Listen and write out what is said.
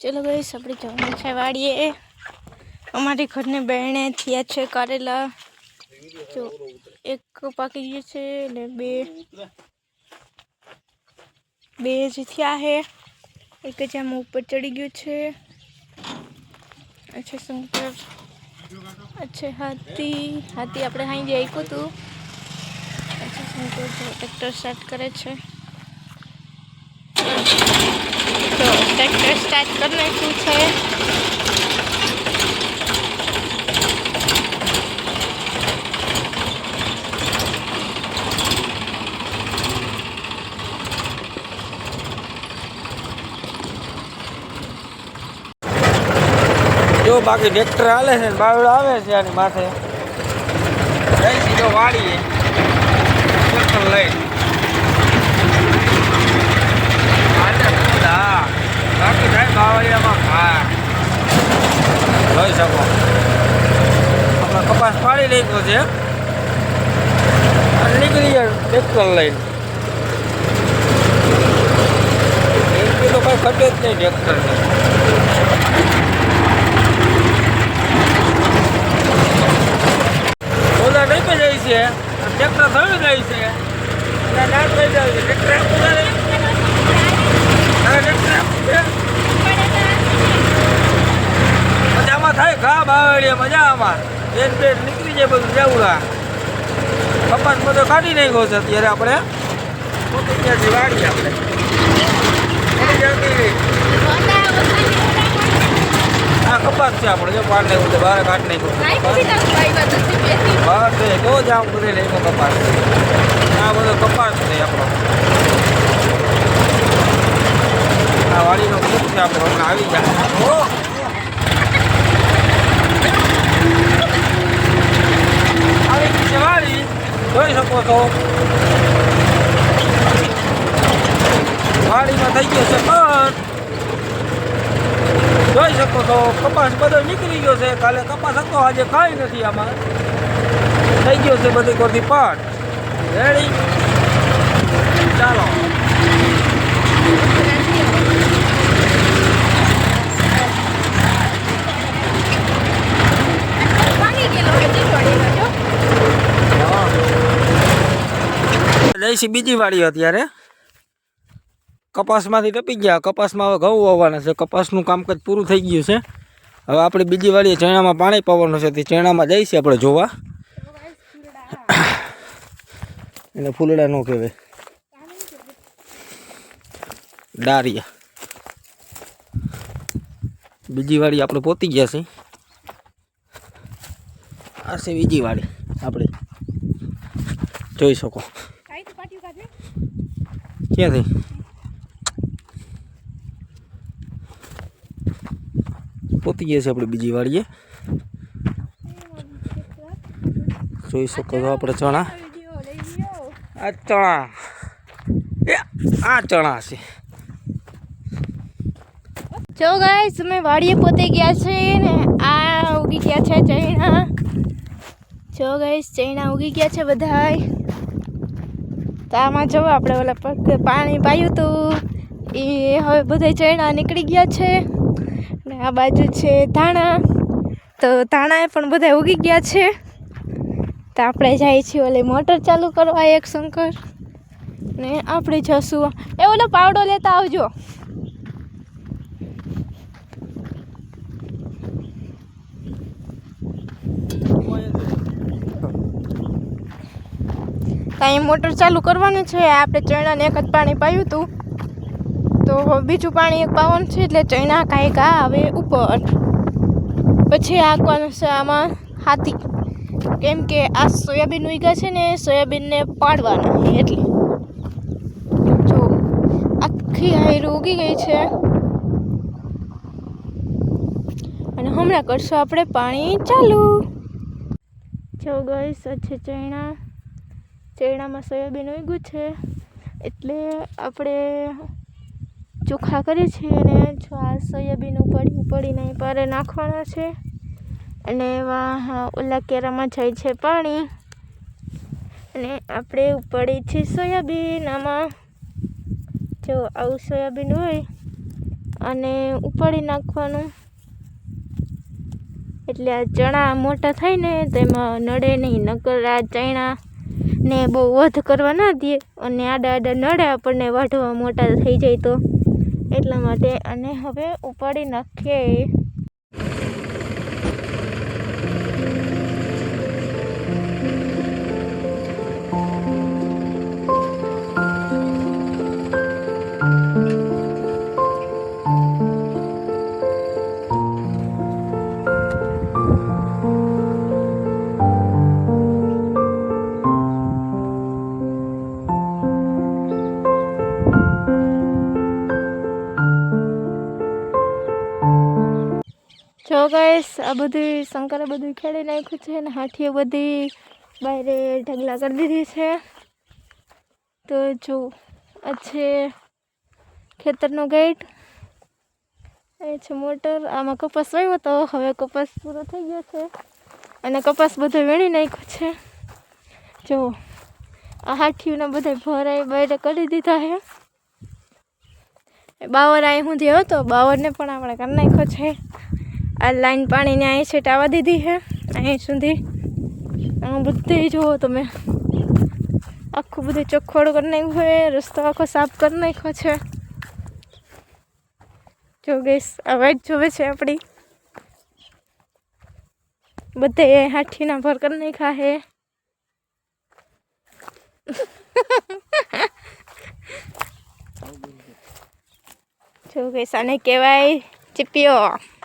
ચલો ગઈશ આપણે જવાનું છે વાડીએ. અમારી ઘરને બહેણે થયા છે કારેલા. જો, એક પાકી ગયું છે ને બે. બે જ થયા છે. એક જ આમ ઉપર ચડી ગયું છે. અચ્છા શંકર અચ્છા, હાથી. હાથી આપણે હાઈ જે હતું. અચ્છા શંકર ટ્રેક્ટર સ્ટાર્ટ કરે છે તો ટ્રેક્ટર સ્ટાર્ટ કરી નાખ્યું છે. જો બાકી ટ્રેક્ટર હાલે છે બાવડો આવે છે આની માથે. જઈ સીધો વાળીએ ટ્રેક્ટર લઈ હાલે ખુદા. બાકી હા. જોઈ શકો. આપણે કપાસ પાડી નાખ્યો છે. નીકળી જાય ટ્રેક્ટર લઈને. એક તો કઈ ઘટે જ નહીં ટ્રેક્ટરને. ઓલા નહીં જાય છે. ટ્રેક્ટર થયું જાય છે. એટલે દાંત થઈ જાય છે. ટ્રેક્ટર આપવું તારે તારે ટ્રેક્ટર આપવું છે મજામાં થાય ઘા બાવળીએ મજા આમાં બેન બેન નીકળી જાય બધું જેવડા. કપાસ બધો કાઢી નાખ્યો છે અત્યારે આપણે. પોતે ત્યાંથી વાળી આપણે. આ કપાસ છે આપણે જો પાડ નાખ્યું છે બહાર કાઢી નાખ્યું બહાર છે તો જ આમ લઈને કપાસ. આ બધો કપાસ છે આપણો. આ વાડીનો ખૂબ છે આપણે હમણાં આવી જાય ઓ! આવી ગઈ છે વાળી જોઈ શકો છો વાડીમાં થઈ ગયો છે પણ જોઈ શકો છો કપાસ બધો નીકળી ગયો છે કાલે કપાસ હતો આજે કાંઈ નથી આમાં થઈ ગયો છે બધી કોરથી પાટ રેડી ચાલો જઈશી બીજી વાડી અત્યારે કપાસમાંથી ટપી ગયા. કપાસમાં હવે ઘઉં વાવવાના છે. કપાસનું કામકાજ પૂરું થઈ ગયું છે. હવે આપણે બીજી વાડીએ ચણામાં પાણી પાવાનું છે. તે ચણામાં જઈશું આપણે જોવા. એને ફૂલડા ન કહેવાય. ડારિયા બીજી વાડી આપણે પોતી ગયા છે. આ છે બીજી વાડી આપણે જોઈ શકો. ક્યાંથી પોતી ગયા છે આપણે બીજી વાડીએ. જોઈ શકો છો આપણે ચણા. આ ચણા. એ, આ ચણા છે. જો ગાઈસ અમે વાડીએ પોતે ગયા છે ને આ ઉગી ગયા છે ચૈણા. જો ગાઈસ ચૈણા ઉગી ગયા છે બધાય. તો આમાં જવું આપણે ઓલા પગ પાણી પાયું હતું એ હવે બધા ચૈણા નીકળી ગયા છે. ને આ બાજુ છે ધાણા. તો ધાણા પણ બધા ઉગી ગયા છે. તો આપણે જઈએ છીએ ઓલે મોટર ચાલુ કરવા એક શંકર. ને આપણે જશું. એ ઓલો પાવડો લેતા આવજો. કાંઈ મોટર ચાલુ કરવાનું છે, આપણે ચણાને એક જ પાણી પાયું હતું. તો બીજું પાણી એક પાવાનું છે, એટલે ચણા કાંઈક આવે ઉપર. પછી આંકવાનું છે આમાં હાથી. કેમ કે આ સોયાબીન ઉગ્યા છે ને સોયાબીનને પાડવાના એટલે. જો, આખી હાયરું ઉગી ગઈ છે. અને હમણાં કરશું આપણે પાણી ચાલુ. જો ગઈ છે ચણા. ચણામાં સોયાબીન ઉગ્યું છે. એટલે આપણે ચોખા કરીએ છીએ અને જો આ સોયાબીન ઉપાડી ઉપાડીને પારે નાખવાના છે. અને એવા ઓલા કેરામાં જાય છે પાણી. અને આપણે ઉપાડીએ છીએ સોયાબીન આમાં. જો આવું સોયાબીન હોય અને ઉપાડી નાખવાનું. એટલે આ ચણા મોટા થાય ને તેમાં નડે નહીં, નકર આ ચણા ને બહુ વધ કરવા ના દે અને આડા આડા નડે આપણને વાઢવા મોટા થઈ જાય તો. એટલા માટે અને હવે ઉપાડી નાખીએ. જો ગાઈસ આ બધી શંકરે બધું ખેડી નાખ્યું છે અને હાથીઓ બધી બહાર ઢગલા કરી દીધી છે. તો જો, આ છે ખેતરનો ગેટ એ છે મોટર. આમાં કપાસ વાવ્યો તો હવે કપાસ પૂરો થઈ ગયો છે. અને કપાસ બધો વીણી નાખ્યો છે. જો, આ હાથીઓને બધા ભરાઈ બહાર કરી દીધા છે. બાવર અહીં સુધી હતો. બાવરને પણ આપણે કરી નાખ્યો છે. આ લાઈન પાણીને અહીં છેટાવા દીધી છે. અહીં સુધી આ બધે જુઓ તમે. આખું બધું ચોખ્ખોડ કરી નાખ્યું છે, રસ્તો આખો સાફ કરી નાખ્યો છે. જો ગઈશ આ વાઈટ જોવે છે આપણી. બધે હાથીના ભર કરી નાખ્યા છે. જો ગઈશ આને કહેવાય ચીપિયો.